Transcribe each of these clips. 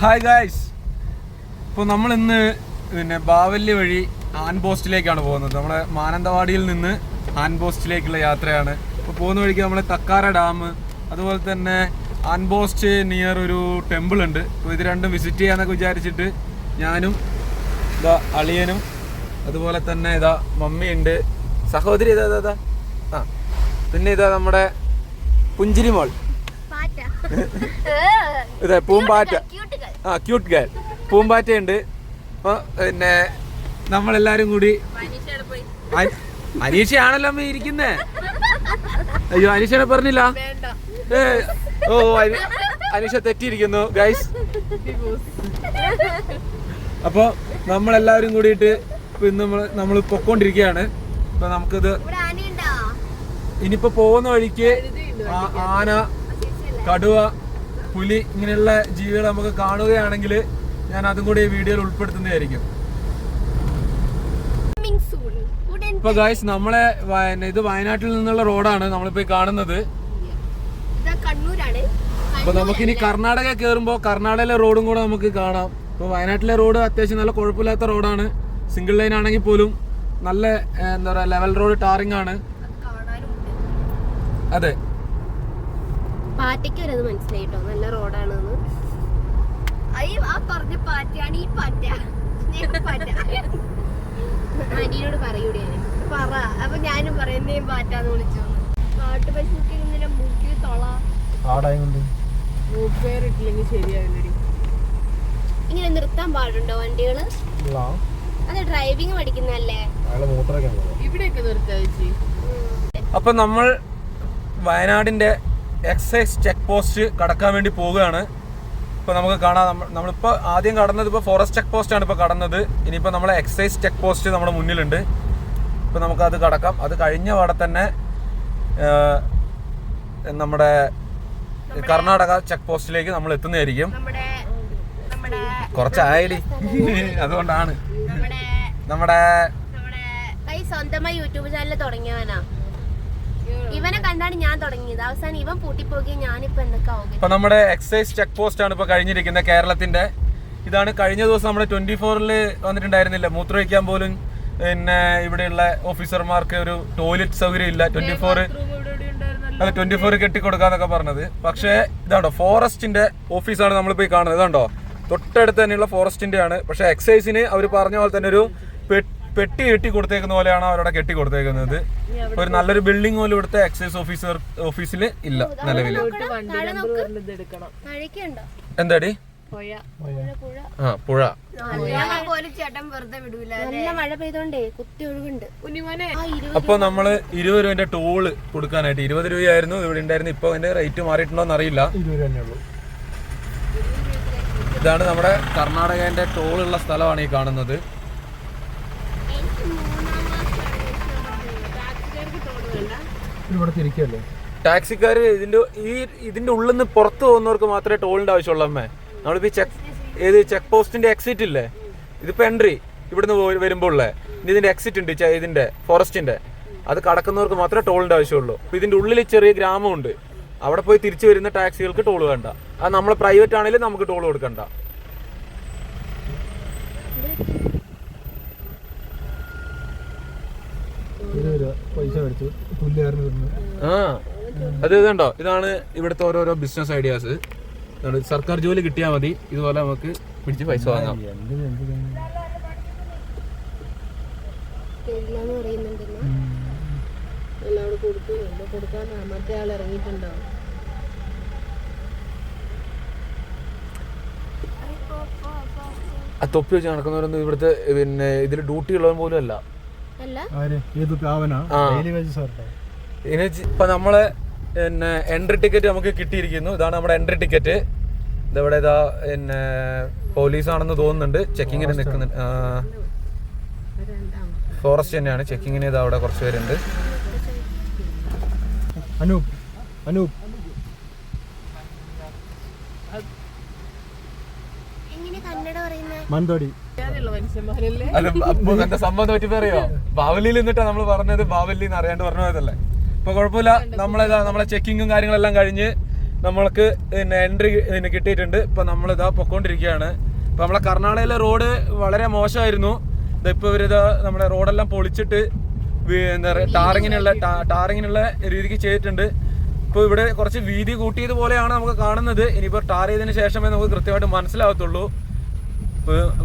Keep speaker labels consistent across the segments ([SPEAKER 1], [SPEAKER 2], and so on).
[SPEAKER 1] Hi guys ഇപ്പോൾ നമ്മൾ ഇന്ന് പിന്നെ ബാവല്യ വഴി ആൻ പോസ്റ്റിലേക്കാണ് പോകുന്നത്. നമ്മുടെ മാനന്തവാടിയിൽ നിന്ന് ആൻ പോസ്റ്റിലേക്കുള്ള യാത്രയാണ്. ഇപ്പോൾ പോകുന്ന വഴിക്ക് നമ്മൾ തക്കാര ഡാം അതുപോലെ തന്നെ ആൻ പോസ്റ്റ് നിയർ ഒരു ടെമ്പിൾ ഉണ്ട്. അപ്പോൾ ഇത് രണ്ടും വിസിറ്റ് ചെയ്യാന്നൊക്കെ വിചാരിച്ചിട്ട് ഞാനും ഇതാ അളിയനും അതുപോലെ തന്നെ ഇതാ മമ്മിയുണ്ട്. സഹോദരി ഇതാ ഇതാ, ആ പിന്നെ ഇതാ നമ്മുടെ പുഞ്ചിരി മോൾ.
[SPEAKER 2] പാറ്റ.
[SPEAKER 1] ഇതെ പൂമ്പാറ്റ. ആ ക്യൂട്ട് ഗേൾ പൂമ്പാറ്റയുണ്ട് പിന്നെ നമ്മളെല്ലാരും കൂടി അനീഷയാണല്ലോ അമ്മ ഇരിക്കുന്നേ. അയ്യോ അനീഷനെ പറഞ്ഞില്ല? ഏ, ഓ അനി- അനീഷ തെറ്റിയിരിക്കുന്നു ഗൈസ് അപ്പൊ നമ്മളെല്ലാവരും കൂടിയിട്ട് ഇന്ന് നമ്മൾ നമ്മൾ പൊക്കോണ്ടിരിക്കുകയാണ്. ഇപ്പൊ നമുക്കിത് ഇനിയിപ്പോ പോകുന്ന വഴിക്ക് ആന കടുവ പുലി ഇങ്ങനെയുള്ള ജീവികൾ നമുക്ക് കാണുകയാണെങ്കിൽ ഞാൻ അതും കൂടി ഈ വീഡിയോയിൽ ഉൾപ്പെടുത്തുന്നതായിരിക്കും. ഇപ്പൊ ഗായ്സ് നമ്മളെ ഇത് വയനാട്ടിൽ നിന്നുള്ള റോഡാണ് നമ്മളിപ്പോ കാണുന്നത്. അപ്പൊ നമുക്കിനി കർണാടക കയറുമ്പോൾ കർണാടകയിലെ റോഡും കൂടെ നമുക്ക് കാണാം. ഇപ്പൊ വയനാട്ടിലെ റോഡ് അത്യാവശ്യം നല്ല കുഴപ്പമില്ലാത്ത റോഡാണ്. സിംഗിൾ ലൈൻ ആണെങ്കിൽ പോലും നല്ല എന്താ പറയാ ലെവൽ റോഡ് ടാറിംഗ് ആണ്
[SPEAKER 2] അതെ. പാറ്റയ്ക്ക് വരെ അത് മനസ്സിലായി കേട്ടോ നല്ല റോഡാണെന്ന്. അയ്യോ ആ പറഞ്ഞ പാറ്റയാണ് ഈ പാറ്റ. അനിയനോട് പറയൂടെ പറ. അപ്പൊ ഞാനും പറയുന്നേ പാറ്റാന്ന് വിളിച്ചു. കാട്ടു പശുക്ക് ഇങ്ങനെ മൂക്കിൽ തൊള.
[SPEAKER 1] ആടായുണ്ട്.
[SPEAKER 3] മൂപ്പേറിട്ടില്ലെങ്കിൽ ശരിയാവില്ലടി.
[SPEAKER 2] ഇങ്ങനെ നിർത്താൻ പാടുണ്ടോ വണ്ടികൾ? അത് ഡ്രൈവിംഗ് പഠിക്കുന്നല്ലേ
[SPEAKER 3] ഇവിടെയൊക്കെ നിർത്താ
[SPEAKER 1] അപ്പൊ നമ്മൾ വയനാടിന്റെ എക്സൈസ് ചെക്ക് പോസ്റ്റ് കടക്കാൻ വേണ്ടി പോവുകയാണ്. ഇപ്പോൾ നമുക്ക് കാണാം നമ്മളിപ്പോൾ നമ്മളിപ്പോ ആദ്യം കടന്നത് ഇപ്പോൾ ഫോറസ്റ്റ് ചെക്ക് പോസ്റ്റ് ആണ് ഇപ്പൊ കടന്നത്. ഇനിയിപ്പോൾ നമ്മളെ എക്സൈസ് ചെക്ക് പോസ്റ്റ് നമ്മുടെ മുന്നിലുണ്ട്. ഇപ്പോൾ നമുക്കത് കടക്കാം. അത് കഴിഞ്ഞ പാടെ തന്നെ നമ്മുടെ കർണാടക ചെക്ക് പോസ്റ്റിലേക്ക് നമ്മൾ എത്തുന്നതായിരിക്കും. കുറച്ചായടി. അതുകൊണ്ടാണ്.
[SPEAKER 2] നമ്മുടെ സ്വന്തമായി യൂട്യൂബ് ചാനൽ തുടങ്ങിയവനാ. ഇവനെ കണ്ടാണ് ഞാൻ തുടങ്ങിയത്. അവസാനം ഇവൻ പൂട്ടിപ്പോകി ഞാനിപ്പോ എന്തൊക്കെ ആവുക
[SPEAKER 1] ഇപ്പൊ നമ്മുടെ എക്സൈസ് ചെക്ക് പോസ്റ്റ് ആണ് ഇപ്പൊ കഴിഞ്ഞിരിക്കുന്നത് കേരളത്തിന്റെ. ഇതാണ് കഴിഞ്ഞ ദിവസം നമ്മുടെ ട്വന്റി ഫോറിൽ വന്നിട്ടുണ്ടായിരുന്നില്ല? മൂത്രമൊഴിക്കാൻ പോലും പിന്നെ ഇവിടെയുള്ള ഓഫീസർമാർക്ക് ഒരു ടോയ്ലറ്റ് സൗകര്യം ഇല്ല. ട്വന്റി ഫോർ അല്ല ട്വന്റി ഫോർ കെട്ടിക്കൊടുക്കാന്നൊക്കെ പറഞ്ഞത്. പക്ഷേ ഇതാണ്ടോ ഫോറസ്റ്റിന്റെ ഓഫീസാണ് നമ്മളിപ്പോ ഈ കാണുന്നത്. ഇതാണ്ടോ തൊട്ടടുത്ത് തന്നെയുള്ള ഫോറസ്റ്റിന്റെ ആണ്. പക്ഷെ എക്സൈസിന് അവർ പറഞ്ഞ പോലെ തന്നെ ഒരു പെട്ടി കെട്ടി കൊടുത്തേക്കുന്ന പോലെയാണ് അവരവിടെ കെട്ടി കൊടുത്തേക്കുന്നത്. ഒരു നല്ലൊരു ബിൽഡിംഗ് പോലും ഇവിടുത്തെ എക്സൈസ് ഓഫീസർ ഓഫീസിൽ ഇല്ല
[SPEAKER 2] നിലവിൽ
[SPEAKER 1] എന്താടി?
[SPEAKER 2] പുഴ.
[SPEAKER 1] ആ പുഴ. അപ്പൊ നമ്മൾ ഇരുപത് രൂപന്റെ ടോൾ കൊടുക്കാനായിട്ട് ഇരുപത് രൂപയായിരുന്നു ഇവിടെ ഉണ്ടായിരുന്നു ഇപ്പൊ അതിന്റെ റേറ്റ് മാറിയിട്ടുണ്ടോ എന്നറിയില്ല ഇതാണ് നമ്മുടെ കർണാടകന്റെ ടോളുള്ള ഉള്ള സ്ഥലമാണ് ഈ കാണുന്നത്
[SPEAKER 2] എനിക്ക് മൂന്നാം
[SPEAKER 1] ഇവിടെ തിരിക്കല്ലേ ടാക്സിക്കാർ ഇതിന്റെ ഈ ഇതിന്റെ ഉള്ളിൽ നിന്ന് പുറത്ത് പോകുന്നവർക്ക് മാത്രമേ ടോളിന്റെ ആവശ്യമുള്ളൂ അമ്മേ. നമ്മളിപ്പോ ചെക്ക് ഏത് ചെക്ക് പോസ്റ്റിന്റെ എക്സിറ്റ് ഇല്ലേ? ഇതിപ്പോ എൻട്രി ഇവിടുന്ന് വരുമ്പോൾ വരുമ്പോ ഉള്ളേ. ഇതിന്റെ എക്സിറ്റ് ഉണ്ട് ഇതിന്റെ ഫോറസ്റ്റിന്റെ അത് കടക്കുന്നവർക്ക് മാത്രമേ ടോളിന്റെ ആവശ്യമുള്ളൂ. അപ്പൊ ഇതിന്റെ ഉള്ളിൽ ചെറിയ ഗ്രാമമുണ്ട്. അവിടെ പോയി തിരിച്ചു വരുന്ന ടാക്സികൾക്ക് ടോൾ വേണ്ട. അത് നമ്മൾ പ്രൈവറ്റ് ആണെങ്കിലും നമുക്ക് ടോൾ കൊടുക്കണ്ട.
[SPEAKER 4] പൈസ മേടിച്ചു. പുല്ലുകാരന് തന്നു
[SPEAKER 1] ആ അത് ഇതുണ്ടോ? ഇതാണ് ഇവിടുത്തെ ഓരോരോ ബിസിനസ് ഐഡിയാസ് സർക്കാർ ജോലി കിട്ടിയാൽ മതി. ഇതുപോലെ നമുക്ക് പിടിച്ച് പൈസ വാങ്ങാം. ആ തൊപ്പി വെച്ച് നടക്കുന്നവരൊന്നും ഇവിടുത്തെ പിന്നെ ഇതിൽ ഡ്യൂട്ടി ഉള്ളവൻ പോലും അല്ല. ഇനി ഇപ്പൊ നമ്മൾ പിന്നെ എൻട്രി ടിക്കറ്റ് നമുക്ക് കിട്ടിയിരിക്കുന്നു. ഇതാണ് നമ്മുടെ എൻട്രി ടിക്കറ്റ് ഇതവിടെ ഇതാ പിന്നെ പോലീസാണെന്ന് തോന്നുന്നുണ്ട്. ചെക്കിങ്ങിന് നിൽക്കുന്നുണ്ട്. ഫോറസ്റ്റ് തന്നെയാണ്. ചെക്കിങ്ങിന് ഇതാ അവിടെ കുറച്ച് പേരുണ്ട്.
[SPEAKER 4] അനൂപ്. അനൂപ്.
[SPEAKER 3] മനുഷ്യന്മാരല്ലേ?
[SPEAKER 1] അല്ല അപ്പൊ എന്റെ സംബന്ധം പറ്റി പറയോ? ബാവലിയിൽ നിന്നിട്ടാ നമ്മൾ പറഞ്ഞത് ബാവലി എന്ന് അറിയാണ്ട് പറഞ്ഞു പോയതല്ലേ. ഇപ്പൊ കുഴപ്പമില്ല. നമ്മളേതാ നമ്മളെ ചെക്കിങ്ങും കാര്യങ്ങളെല്ലാം കഴിഞ്ഞ് നമ്മൾക്ക് പിന്നെ എൻട്രി പിന്നെ കിട്ടിയിട്ടുണ്ട്. ഇപ്പൊ നമ്മളിതാ പൊക്കോണ്ടിരിക്കുകയാണ്. ഇപ്പൊ നമ്മളെ കർണാടകയിലെ റോഡ് വളരെ മോശമായിരുന്നു. ഇപ്പൊ ഇവരിതാ നമ്മളെ റോഡെല്ലാം പൊളിച്ചിട്ട് എന്താ പറയുക ടാറിങ്ങിനുള്ള ടാറിങ്ങിനുള്ള രീതിക്ക് ചെയ്തിട്ടുണ്ട്. ഇപ്പോൾ ഇവിടെ കുറച്ച് വീതി കൂട്ടിയത് പോലെയാണ് നമുക്ക് കാണുന്നത്. ഇനിയിപ്പോൾ ടാർ ചെയ്തതിന് ശേഷമേ നമുക്ക് കൃത്യമായിട്ട് മനസ്സിലാവത്തുള്ളൂ.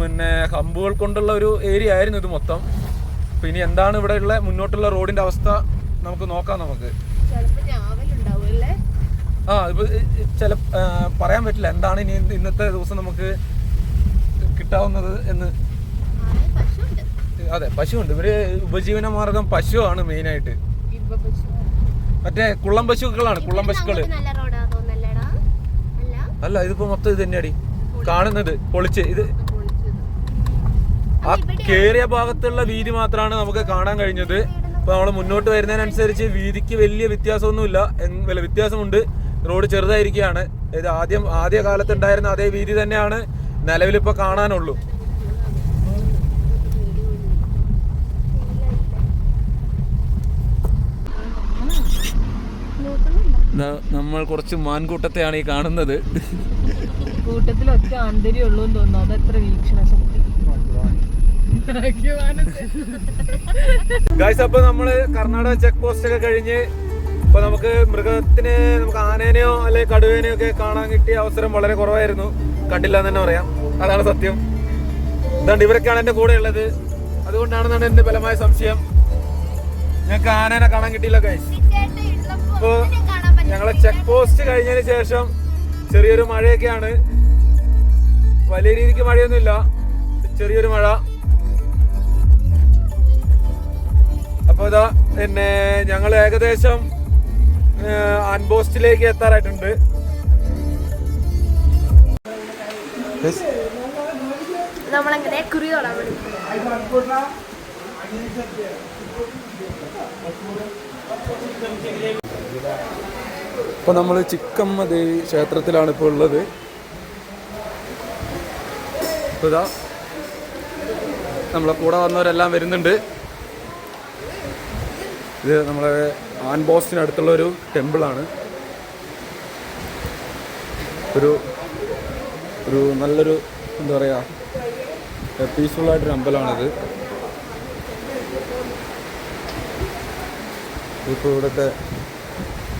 [SPEAKER 1] പിന്നെ കമ്പുകൾ കൊണ്ടുള്ള ഒരു ഏരിയ ആയിരുന്നു ഇത് മൊത്തം. അപ്പൊ ഇനി എന്താണ് ഇവിടെ ഉള്ള മുന്നോട്ടുള്ള റോഡിന്റെ അവസ്ഥ നമുക്ക് നോക്കാം നമുക്ക്. ആ ഇപ്പൊ ചില പറയാൻ പറ്റില്ല. എന്താണ് ഇനി ഇന്നത്തെ ദിവസം നമുക്ക് കിട്ടാവുന്നത് എന്ന്. അതെ പശുവുണ്ട് ഇവർ ഉപജീവന മാർഗം പശുവാണ് മെയിനായിട്ട്
[SPEAKER 3] മെയിൻ ആയിട്ട്
[SPEAKER 1] മറ്റേ കുള്ളം പശുക്കളാണ് കുള്ളം
[SPEAKER 2] പശുക്കൾ. അല്ല?
[SPEAKER 1] ഇതിപ്പോ മൊത്തം ഇത് തന്നെയാടി. കാണുന്നത് പൊളിച്ച്. ഇത് ആ കേറിയ ഭാഗത്തുള്ള വീതി മാത്രമാണ് നമുക്ക് കാണാൻ കഴിഞ്ഞത്. ഇപ്പൊ നമ്മൾ മുന്നോട്ട് വരുന്നതിനനുസരിച്ച് വീതിക്ക് വലിയ വ്യത്യാസമൊന്നുമില്ല. വല്ല വ്യത്യാസമുണ്ട്. റോഡ് ചെറുതായിരിക്കുകയാണ് ഇത് ആദ്യം ആദ്യ കാലത്ത് ഉണ്ടായിരുന്ന അതേ വീതി തന്നെയാണ് നിലവിൽ ഇപ്പൊ കാണാനുള്ളൂ നമ്മൾ കുറച്ച് മാൻകൂട്ടത്തെയാണ് ഈ കാണുന്നത്.
[SPEAKER 3] കൂട്ടത്തിൽ ഒറ്റ ആന്തരി ഉള്ളൂ എന്ന് തോന്നുന്നു. അത് എത്ര വീക്ഷണ ശക്തി
[SPEAKER 1] ഗായ്സ് അപ്പൊ നമ്മൾ കർണാടക ചെക്ക് പോസ്റ്റ് ഒക്കെ കഴിഞ്ഞ് ഇപ്പൊ നമുക്ക് മൃഗത്തിനെ നമുക്ക് ആനേനെയോ അല്ലെ കടുവേനെയോ ഒക്കെ കാണാൻ കിട്ടിയ അവസരം വളരെ കുറവായിരുന്നു. കണ്ടില്ല എന്ന് തന്നെ പറയാം. അതാണ് സത്യം. ഇതാണ്ട് ഇവരൊക്കെയാണ് എന്റെ കൂടെ ഉള്ളത്. അതുകൊണ്ടാണെന്നാണ് എന്റെ ബലമായ സംശയം. ഞങ്ങൾക്ക് ആനേനെ കാണാൻ കിട്ടിയില്ല ഗൈസ് ഇപ്പോ ഞങ്ങളെ ചെക്ക് പോസ്റ്റ് കഴിഞ്ഞതിന് ശേഷം ചെറിയൊരു മഴയൊക്കെയാണ്. വലിയ രീതിക്ക് മഴയൊന്നുമില്ല. ചെറിയൊരു മഴ. ഇതാ പിന്നെ ഞങ്ങൾ ഏകദേശം അൺപോസ്റ്റിലേക്ക് എത്താറായിട്ടുണ്ട്.
[SPEAKER 2] നമ്മളെങ്ങനെ കുറി തൊടാൻ വേണ്ടി?
[SPEAKER 1] ഇപ്പൊ നമ്മൾ ചിക്കമ്മ ദേവി ക്ഷേത്രത്തിലാണ് ഇപ്പോൾ ഉള്ളത്. ഇതാ നമ്മളെ കൂടെ വന്നവരെല്ലാം വരുന്നുണ്ട്. ഇത് നമ്മളെ ആൻബോസ്റ്റിനടുത്തുള്ള ഒരു ടെമ്പിളാണ്. ഒരു ഒരു നല്ലൊരു എന്താ പറയുക പീസ്ഫുൾ ആയിട്ടൊരു അമ്പലമാണിത്. ഇപ്പോൾ ഇവിടുത്തെ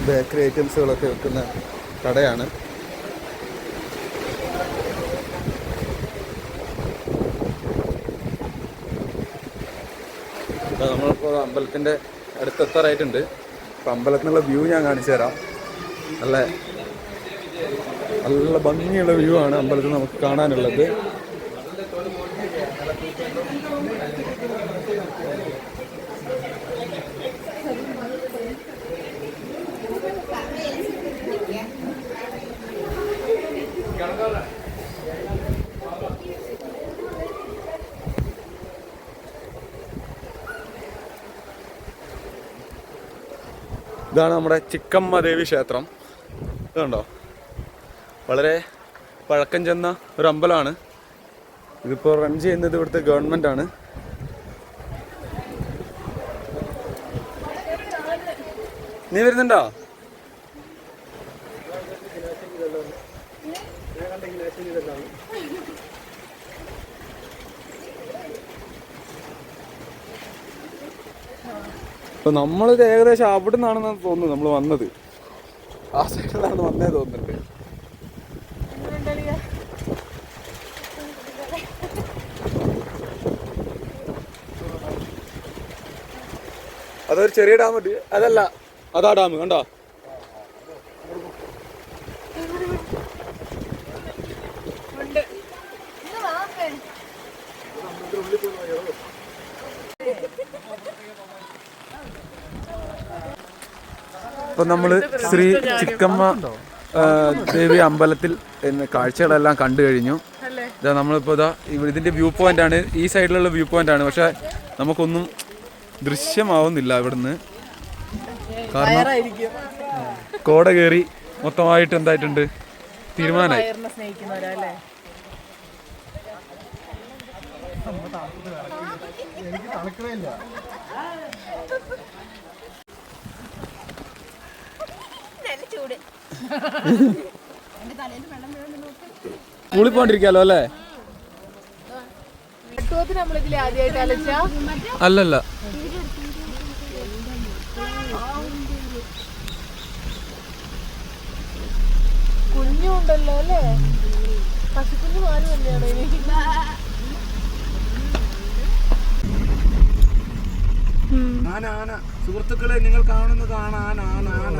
[SPEAKER 1] ബേക്കറി ഐറ്റംസുകളൊക്കെ വെക്കുന്ന കടയാണ്. നമ്മളിപ്പോൾ അമ്പലത്തിന്റെ അടുത്തെത്താറായിട്ടുണ്ട് അപ്പം അമ്പലത്തിനുള്ള വ്യൂ ഞാൻ കാണിച്ചു തരാം. നല്ല നല്ല ഭംഗിയുള്ള വ്യൂ ആണ് അമ്പലത്തിൽ നമുക്ക് കാണാനുള്ളത്. ഇതാണ് നമ്മുടെ ചിക്കമ്മദേവി ക്ഷേത്രം. ഇതുണ്ടോ വളരെ പഴക്കം ചെന്ന ഒരു അമ്പലമാണ്. ഇതിപ്പോൾ റൺ ചെയ്യുന്നത് ഇവിടുത്തെ ഗവൺമെന്റ് ആണ്. നീ വരുന്നുണ്ടോ? അപ്പൊ നമ്മളിത് ഏകദേശം അവിടെ നിന്നാണെന്ന് തോന്നുന്നു നമ്മൾ വന്നത്. ആ സൈഡിലാണ് വന്നേ തോന്നുന്നുണ്ട് അതൊരു ചെറിയ ഡാം ഉണ്ട്. അതല്ല അതാ ഡാം കണ്ടോ? അപ്പൊ നമ്മൾ ശ്രീ ചിക്കമ്മ ദേവി അമ്പലത്തിൽ കാഴ്ചകളെല്ലാം കണ്ടു കഴിഞ്ഞു. ഇതാ നമ്മളിപ്പോ ഇതാ ഇവിടെ ഇതിന്റെ വ്യൂ പോയിന്റ് ആണ്. ഈ സൈഡിലുള്ള വ്യൂ പോയിന്റ് ആണ്. പക്ഷെ നമുക്കൊന്നും ദൃശ്യമാവുന്നില്ല ഇവിടുന്ന്. കാരണം കോട കയറി മൊത്തമായിട്ട് എന്തായിട്ടുണ്ട്? തീരുമാനമായി.
[SPEAKER 3] വയറിനെ സ്നേഹിക്കുന്നവരാ അല്ലേ?
[SPEAKER 4] എനിക്ക് തണുക്കണില്ല
[SPEAKER 2] നല്ല ചൂട്
[SPEAKER 1] സ്കൂളിൽ പോണ്ടിരിക്കാലോ അല്ലേ? അല്ലല്ല.
[SPEAKER 3] കുഞ്ഞുണ്ടല്ലോ അല്ലേ പശുക്കുഞ്ഞു മാറി തന്നെയാണോ ഇനി
[SPEAKER 1] ആന ആന. സുഹൃത്തുക്കളെ നിങ്ങൾ കാണുന്നതാണ് ആന ആന ആന